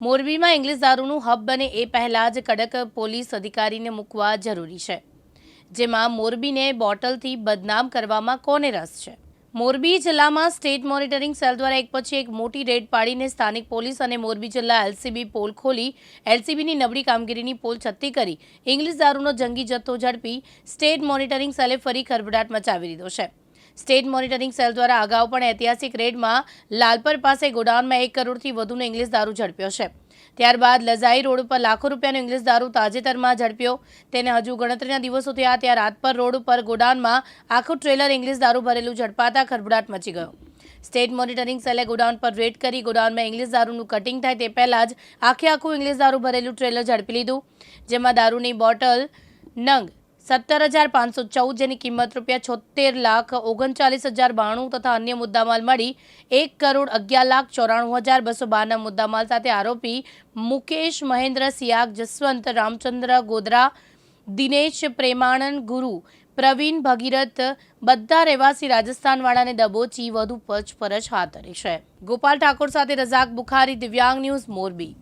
મોરબીમાં English દારૂનું hub બને એ પહેલાં જ કડક પોલીસ અધિકારીને મૂકવા જરૂરી છે. જેમાં મોરબીને બોટલથી બદનામ કરવામાં કોને રસ છે? મોરબી જિલ્લામાં સ્ટેટ મોનિટરિંગ સેલ દ્વારા એક પછી એક મોટી રેડ પાડીને સ્થાનિક પોલીસ અને મોરબી જિલ્લા એલસીબી પોલ ખોલી, એલસીબીની નબળી કામગીરીની પોલ છત્તી કરી, ઇંગ્લિશ દારૂનો જંગી જથ્થો ઝડપી સ્ટેટ મોનિટરિંગ સેલે ફરી ખરબડાટ મચાવી દીધો છે. સ્ટેટ મોનિટરિંગ સેલ દ્વારા અગાઉ પણ ઐતિહાસિક રેડમાં લાલપર પાસે ગોડાઉનમાં એક કરોડથી વધુનો ઇંગ્લિશ દારૂ ઝડપ્યો છે. ત્યારબાદ લઝાઈ રોડ ઉપર લાખો રૂપિયાનો ઇંગ્લિશ દારૂ તાજેતરમાં ઝડપ્યો. તેને હજુ ગણતરીના દિવસો થયા ત્યાં રાતપર રોડ ઉપર ગોડાઉનમાં આખું ટ્રેલર ઇંગ્લિશ દારૂ ભરેલું ઝડપાતા ખરભડાટ મચી ગયો. સ્ટેટ મોનિટરિંગ સેલે ગોડાઉન પર રેડ કરી ગોડાઉનમાં ઇંગ્લિશ દારૂનું કટિંગ થાય તે પહેલાં જ આખે આખું ઇંગ્લિશ દારૂ ભરેલું ટ્રેલર ઝડપી લીધું, જેમાં દારૂની બોટલ, નંગ સત્તર હજાર પાંચસો ચૌદ જેની કિંમત રૂપિયા છોતેર લાખ ઓગણચાલીસ હજાર બાણું તથા અન્ય મુદ્દામાલ મળી એક કરોડ અગિયાર લાખ ચોરાણું હજાર બસો બારના મુદ્દામાલ સાથે આરોપી મુકેશ મહેન્દ્ર સિયાગ, જસવંત રામચંદ્ર ગોધરા દિનેશ પ્રેમાનંદ ગુરુ, પ્રવીણ ભગીરથ બધા રહેવાસી રાજસ્થાનવાળાને દબોચી વધુ પછપરછ હાથ ધરી છે. ગોપાલ ઠાકોર સાથે રઝાક બુખારી, દિવ્યાંગ ન્યૂઝ મોરબી.